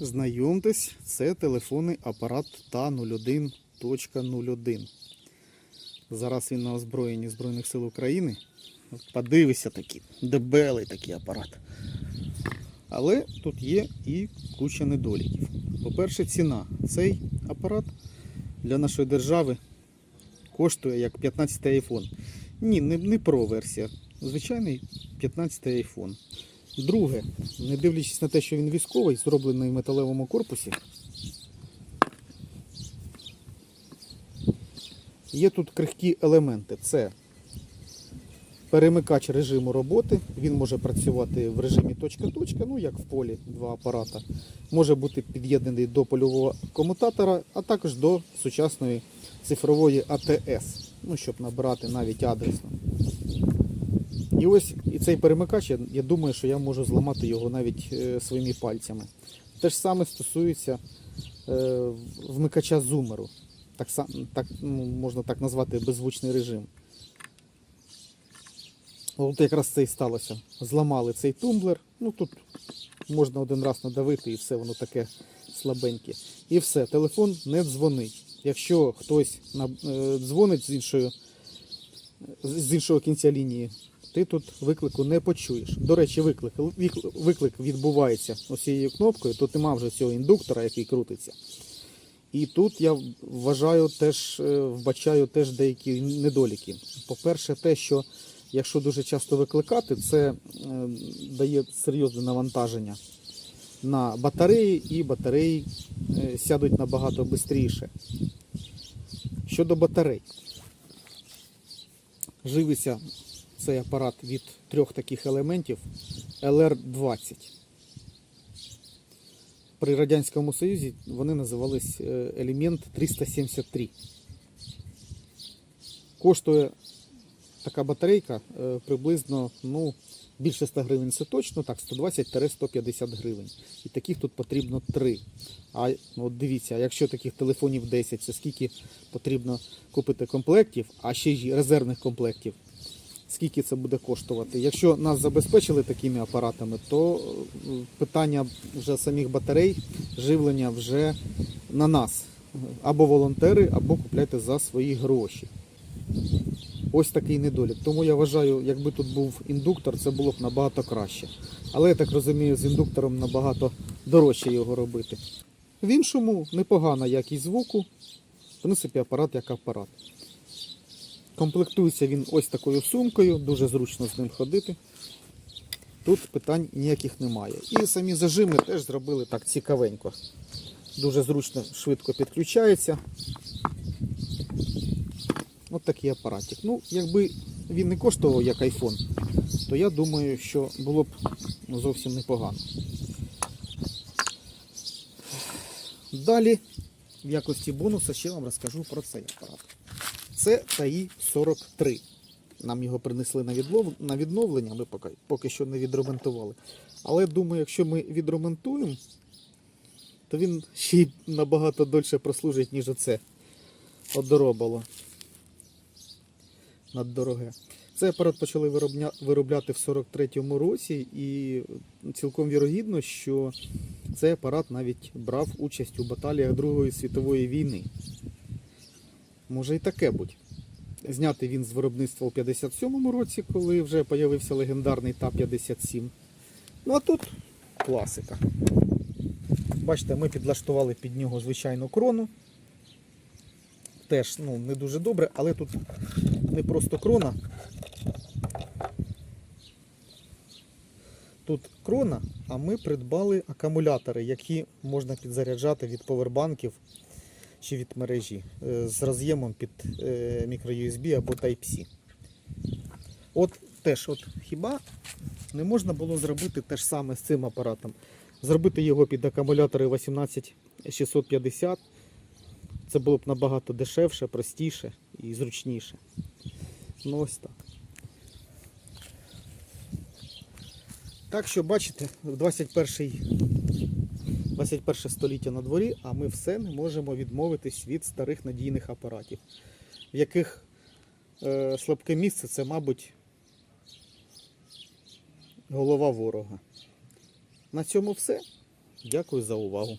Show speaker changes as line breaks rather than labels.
Знайомтесь, це телефонний апарат TA 01.01. Зараз він на озброєнні Збройних сил України. Подивися такий, дебелий такий апарат. Але тут є і куча недоліків. По-перше, ціна. Цей апарат для нашої держави коштує як 15 iPhone. Ні, не, не Pro версія. Звичайний 15 iPhone. Друге, не дивлячись на те, що він військовий, зроблений в металевому корпусі. Є тут крихкі елементи. Це перемикач режиму роботи. Він може працювати в режимі точка-точка, ну як в полі два апарата. Може бути під'єднаний до польового комутатора, а також до сучасної цифрової АТС, ну, щоб набирати навіть адресно. І ось і цей перемикач, я, я думаю, що я можу зламати його навіть е, своїми пальцями. Те ж саме стосується е, вмикача зумеру. Так, так, ну, можна так назвати беззвучний режим. От якраз це і сталося. Зламали цей тумблер. Ну тут можна один раз надавити і все, воно таке слабеньке. І все, телефон не дзвонить. Якщо хтось е, дзвонить з іншою з іншого кінця лінії, ти тут виклику не почуєш. До речі, виклик, виклик відбувається ось цією кнопкою, тут нема вже цього індуктора, який крутиться. І тут я вважаю теж, е, вбачаю теж деякі недоліки. По-перше, те, що якщо дуже часто викликати, це е, дає серйозне навантаження на батареї, і батареї е, сядуть набагато швидше. Щодо батарей, живиться цей апарат від трьох таких елементів LR20. При Радянському Союзі вони називались е, елемент 373. Коштує така батарейка е, приблизно ну, більше 100 гривень це точно, так, 120-150 гривень. І таких тут потрібно 3. А ну, от дивіться, якщо таких телефонів 10, це скільки потрібно купити комплектів, а ще й резервних комплектів. Скільки це буде коштувати? Якщо нас забезпечили такими апаратами, то е, питання вже самих батарей, живлення вже на нас. Або волонтери, або купляйте за свої гроші. Ось такий недолік. Тому я вважаю, якби тут був індуктор, це було б набагато краще. Але я так розумію, з індуктором набагато дорожче його робити. В іншому непогана якість звуку. В принципі, апарат як апарат. Комплектується він ось такою сумкою, дуже зручно з ним ходити. Тут питань ніяких немає. І самі зажими теж зробили так цікавенько. Дуже зручно, швидко підключається. От такий апаратик. Ну, якби він не коштував як iPhone, то я думаю, що було б ну, зовсім непогано. Далі, в якості бонуса, ще вам розкажу про цей апарат. Це ТАІ 43. Нам його принесли на відновлення, ми поки, поки що не відремонтували. Але думаю, якщо ми відремонтуємо, то він ще й набагато дольше прослужить, ніж оце одоробало. Наддороге. Цей апарат почали виробляти в 43-му році, і цілком вірогідно, що цей апарат навіть брав участь у баталіях Другої світової війни. Може і таке будь. Знятий він з виробництва у 57-му році, коли вже з'явився легендарний Та-57. Ну а тут класика. Бачите, ми підлаштували під нього звичайну крону. Теж ну, не дуже добре, але тут не просто крона. Тут крона, а ми придбали акумулятори, які можна підзаряджати від повербанків чи від мережі е, з роз'ємом під е, microUSB або Type-C. От теж, от хіба не можна було зробити те ж саме з цим апаратом. Зробити його під акумулятори 18650. Це було б набагато дешевше, простіше і зручніше. Ну ось так. Так що бачите, в 21 21 століття на дворі, а ми все не можемо відмовитись від старих надійних апаратів, в яких е, слабке місце це, мабуть, голова ворога. На цьому все. Дякую за увагу.